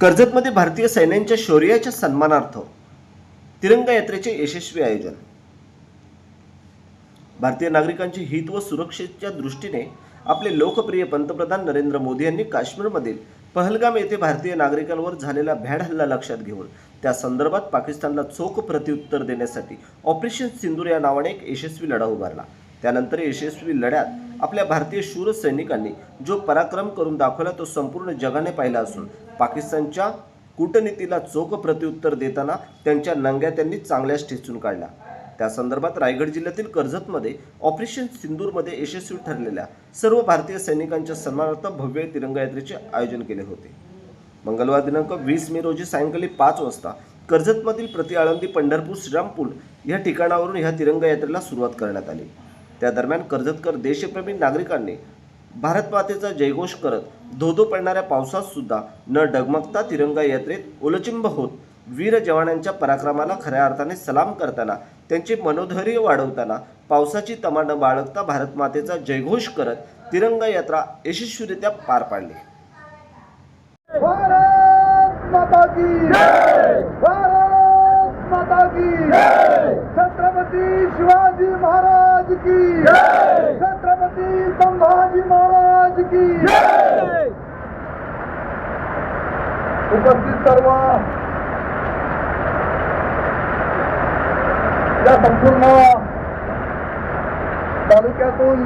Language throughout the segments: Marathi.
कर्जतमध्ये भारतीय सैन्यांच्या शौर्याच्या सन्मानार्थ तिरंगा यात्रेचे यशस्वी आयोजन. भारतीय नागरिकांचे हित व सुरक्षेच्या दृष्टीने आपले लोकप्रिय पंतप्रधान नरेंद्र मोदी यांनी काश्मीरमधील पहलगाम येथे भारतीय नागरिकांवर झालेला भ्याड हल्ला लक्षात घेऊन त्या संदर्भात पाकिस्तानला चोख प्रत्युत्तर देण्यासाठी ऑपरेशन सिंदूर या नावाने एक यशस्वी लढा उभारला. त्यानंतर यशस्वी लढ्यात आपल्या भारतीय शूर सैनिकांनी जो पराक्रम करून दाखवला तो संपूर्ण जगाने पाहिला असून पाकिस्तानच्या कूटनीतीला चोख प्रत्युत्तर देताना त्यांच्या नंग्या त्यांनी चांगल्याच ठेचून काढल्या. त्या संदर्भात रायगड जिल्ह्यातील कर्जतमध्ये ऑपरेशन सिंदूरमध्ये यशस्वी ठरलेल्या सर्व भारतीय सैनिकांच्या सन्मानार्थ भव्य तिरंगा यात्रेचे आयोजन केले होते. मंगळवार दिनांक वीस मे रोजी सायंकाळी पाच वाजता कर्जतमधील प्रति आळंदी पंढरपूर श्रीरामपूर या ठिकाणावरून ह्या तिरंगा यात्रेला सुरुवात करण्यात आली. त्या दरम्यान कर्जतकर देशप्रेमी नागरिकांनी भारत मातेचा जयघोष करत धोधो पडणाऱ्या पावसात सुद्धा न डगमगता तिरंगा यात्रेत उलचिंब होत वीर जवानांच्या पराक्रमाला खऱ्या अर्थाने सलाम करताना त्यांचे मनोधैर्य वाढवताना पावसाची तमा न बाळगता भारत मातेचा जयघोष करत तिरंगा यात्रा यशस्वीरित्या पार पाडली. छत्रपती शिवाजी महाराज की। छत्रपती संभाजी महाराज की। उपस्थित सर्व या संपूर्ण तालुक्यातून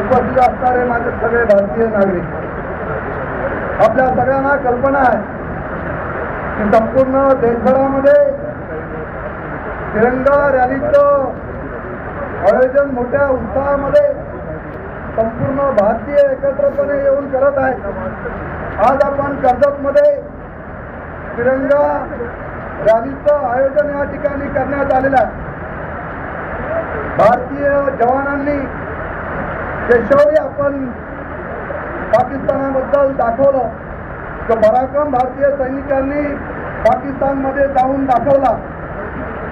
उपस्थित असणारे माझे सगळे भारतीय नागरिक आपल्या सगळ्यांना कल्पना आहे की संपूर्ण देशभरामध्ये तिरंगा रॅलीचं आयोजन मोठ्या उत्साहामध्ये संपूर्ण भारतीय एकत्रपणे येऊन करत आहेत आज आपण कर्जतमध्ये तिरंगा रॅलीचं आयोजन या ठिकाणी करण्यात आलेलं आहे. भारतीय जवानांनी जे शौर्य आपण पाकिस्तानाबद्दल दाखवलं. तर पराक्रम भारतीय सैनिकांनी पाकिस्तानमध्ये जाऊन दाखवला.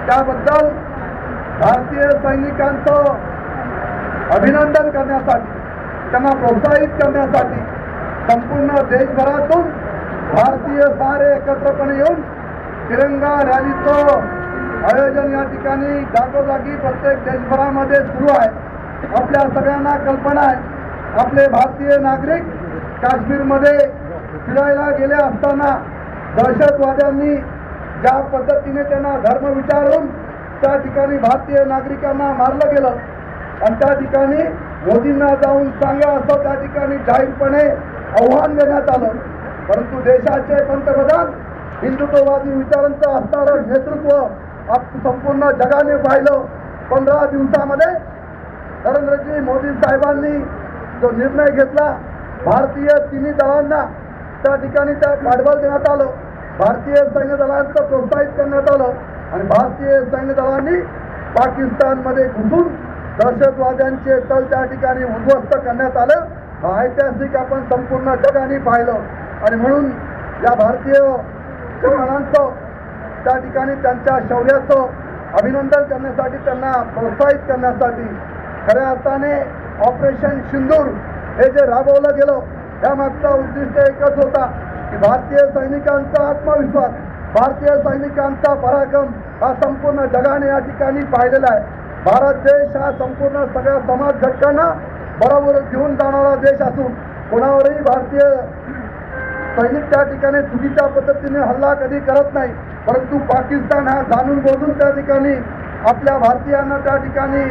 त्याबद्दल भारतीय सैनिकांचं अभिनंदन करण्यासाठी त्यांना प्रोत्साहित करण्यासाठी संपूर्ण देशभरातून भारतीय सारे एकत्रपणे येऊन तिरंगा रॅलीचं आयोजन या ठिकाणी जागोजागी प्रत्येक देशभरामध्ये सुरू आहे. आपल्या सगळ्यांना कल्पना आहे आपले भारतीय नागरिक काश्मीरमध्ये फिरायला गेले असताना दहशतवाद्यांनी ज्या पद्धतीने त्यांना धर्म विचारून त्या ठिकाणी भारतीय नागरिकांना मारलं गेलं. आणि त्या ठिकाणी मोदींना जाऊन सांगा असं त्या ठिकाणी जाहीरपणे आव्हान देण्यात आलं. परंतु देशाचे पंतप्रधान हिंदुत्ववादी विचारांचं असणारं नेतृत्व आप संपूर्ण जगाने पाहिलं पंधरा दिवसामध्ये. नरेंद्रजी मोदी साहेबांनी जो निर्णय घेतला भारतीय तिन्ही दलांना त्या ठिकाणी त्या पाठबळ देण्यात आलं. भारतीय सैन्य दलांचं प्रोत्साहित करण्यात आलं. आणि भारतीय सैन्य दलांनी पाकिस्तानमध्ये घुसून दहशतवाद्यांचे तळ त्या ठिकाणी उद्ध्वस्त करण्यात आलं. ऐतिहासिक आपण संपूर्ण जगाने पाहिलं. आणि म्हणून या भारतीय जवानांचं त्या ठिकाणी त्यांच्या शौर्याचं अभिनंदन करण्यासाठी त्यांना प्रोत्साहित करण्यासाठी खऱ्या अर्थाने ऑपरेशन सिंदूर हे जे राबवलं गेलं त्यामागचा उद्दिष्ट एकच होता की भारतीय सैनिकांचा आत्मविश्वास भारतीय सैनिकांचा पराक्रम हा संपूर्ण जगाने या ठिकाणी पाहिलेला आहे. भारत देश हा संपूर्ण सगळ्या समाज घटकांना बरोबर घेऊन जाणारा देश असून कोणावरही भारतीय सैनिक त्या ठिकाणी चुकीच्या पद्धतीने हल्ला कधी करत नाही. परंतु पाकिस्तान हा जाणून बोलून त्या ठिकाणी आपल्या भारतीयांना त्या ठिकाणी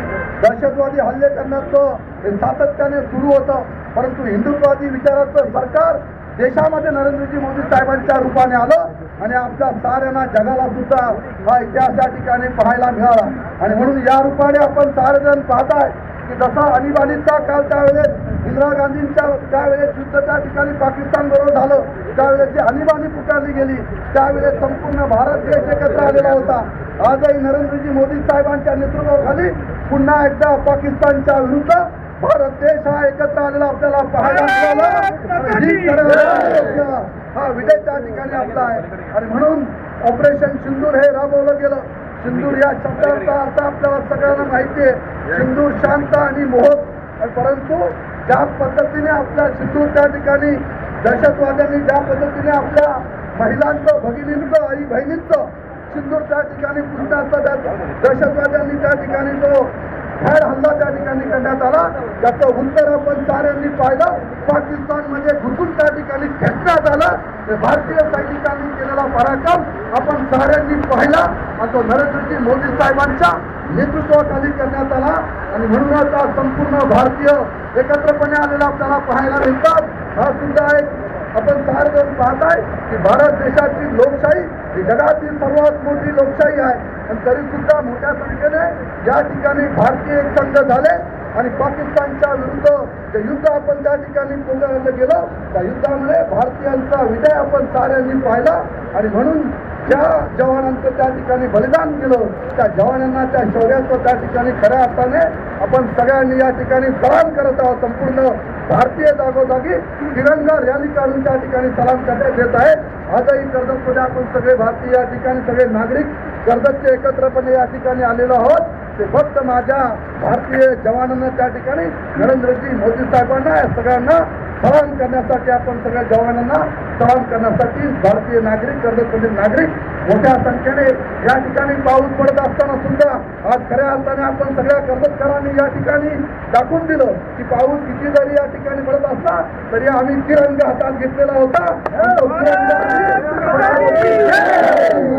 दहशतवादी हल्ले करण्याचं हे सातत्याने सुरू होतं. परंतु हिंदुत्वादी विचाराचं सरकार देशामध्ये नरेंद्रजी मोदी साहेबांच्या रूपाने आलं आणि आमच्या साऱ्यांना जगाला सुद्धा हा इतिहास या ठिकाणी पाहायला मिळाला. आणि म्हणून या रूपाने आपण सारेजण पाहताय की जसा अलिबालीचा काल त्यावेळेस इंदिरा गांधींच्या त्यावेळेस युद्ध त्या ठिकाणी पाकिस्तान बरोबर झालं. त्यावेळेस जी आणीबाणी पुकारली गेली त्यावेळेस संपूर्ण भारत देश एकत्र आलेला होता. आजही नरेंद्रजी मोदी साहेबांच्या नेतृत्वाखाली पुन्हा एकदा पाकिस्तानच्या विरुद्ध भारत देश हा एकत्र आलेला आपल्याला पाहायला मिळाला. ही हा विजय त्या ठिकाणी आपला आहे. आणि म्हणून ऑपरेशन सिंदूर हे राबवलं गेलं. सिंदूर या शब्दाचा अर्थ आपल्याला सगळ्यांना माहिती आहे. सिंदूर शांत आणि मोहक. परंतु ज्या पद्धतीने आपल्या सिंदूर त्या ठिकाणी दहशतवाद्यांनी ज्या पद्धतीने आपल्या महिलांचं भगिनींचं आई बहिणींचं सिंदूर त्या ठिकाणी पुसण्याचा दहशतवाद्यांनी त्या ठिकाणी तो भॅड हल्ला त्या ठिकाणी करण्यात आला त्याचं उत्तर आपण साऱ्यांनी पाहिलं. पाकिस्तानमध्ये घुसून त्या ठिकाणी खेचण्यात आलं. ते भारतीय सैनिकांनी केलेला पराक्रम आपण साऱ्यांनी पाहिला. आणि तो नरेंद्रजी मोदी साहेबांच्या नेतृत्वाखाली करण्यात आला. आणि म्हणूनच आज संपूर्ण भारतीय एकत्रपणे आलेला आपल्याला पाहायला मिळतात. हा सुद्धा एक आपण सार्वजन पाहताय की भारत देशाची लोकशाही ही जगातील सर्वात मोठी लोकशाही आहे. आणि तरी सुद्धा मोठ्या संख्येने या ठिकाणी भारतीय एक संघ झाले आणि पाकिस्तानच्या विरुद्ध जे युद्ध आपण त्या ठिकाणी पोगायला गेलो त्या युद्धामध्ये भारतीयांचा विजय आपण साऱ्यांनी पाहिला. आणि म्हणून ज्या जवानांचं त्या ठिकाणी बलिदान केलं त्या जवानांना त्या शौर्याचं त्या ठिकाणी खऱ्या अर्थाने आपण सगळ्यांनी या ठिकाणी सलाम करत आहोत. संपूर्ण भारतीय जागोजागी तिरंगा रॅली काढून त्या ठिकाणी सलाम करण्यात येत आहे. आजही कर्जतमध्ये आपण सगळे भारतीय या ठिकाणी सगळे नागरिक कर्जतचे एकत्रपणे या ठिकाणी आलेलो आहोत. ते फक्त माझ्या भारतीय जवानांना त्या ठिकाणी नरेंद्रजी मोदी साहेबांना या सगळ्यांना सलाम करण्यासाठी आपण सगळ्या जवानांना सलाम करण्यासाठी भारतीय नागरिक कर्जतमधील नागरिक मोठ्या संख्येने या ठिकाणी पाऊस पडत असताना सुद्धा आज खऱ्या अर्थाने आपण सगळ्या कर्जतकरांनी या ठिकाणी दाखवून दिलं की पाऊस किती जरी या ठिकाणी पडत असला तरी आम्ही तिरंगा हातात घेतलेला होता.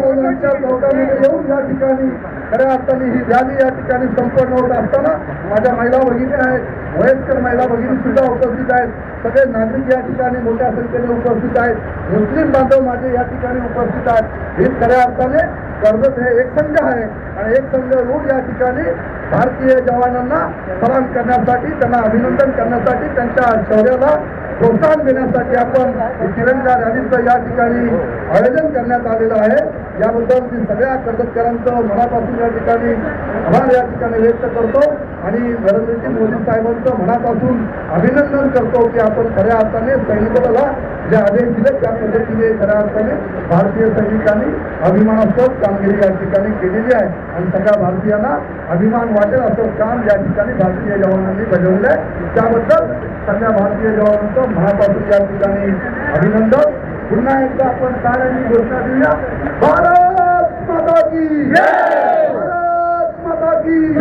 येऊन या ठिकाणी खऱ्या अर्थाने ही रॅली या ठिकाणी संपन्न होत असताना माझ्या महिला भगिनी आहेत. वयस्कर महिला भगिनी सुद्धा उपस्थित आहेत. सगळे नागरिक या ठिकाणी मोठ्या संख्येने उपस्थित आहेत. मुस्लिम बांधव माझे या ठिकाणी उपस्थित आहेत. हे खऱ्या अर्थाने कर्जत हे एक संघ आहे आणि एक संघ रूढ या ठिकाणी भारतीय जवानांना सलाम करण्यासाठी त्यांना अभिनंदन करण्यासाठी त्यांच्या शौर्याला प्रोत्साहन देण्यासाठी आपण तिरंगा रॅलीचं या ठिकाणी आयोजन करण्यात आलेलं आहे. याबद्दल मी सगळ्या कर्जतकरांचं मनापासून या ठिकाणी आभार या ठिकाणी व्यक्त करतो. आणि नरेंद्रजी मोदी साहेबांचं मनापासून अभिनंदन करतो की आपण खऱ्या अर्थाने सैनिकाला जे आदेश दिले त्या पद्धतीने खऱ्या अर्थाने भारतीय सैनिकांनी अभिमानास्पद कामगिरी या ठिकाणी केलेली आहे. आणि सगळ्या भारतीयांना अभिमान वाटेल असं काम या ठिकाणी भारतीय जवानांनी बजावलं आहे. त्याबद्दल सगळ्या भारतीय जवानांचं मनापासून या ठिकाणी अभिनंदन. पुन्हा एकदा आपण साऱ्यांनी घोषणा देऊया. भारत माता की भारत माता की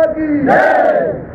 Modi! Hey!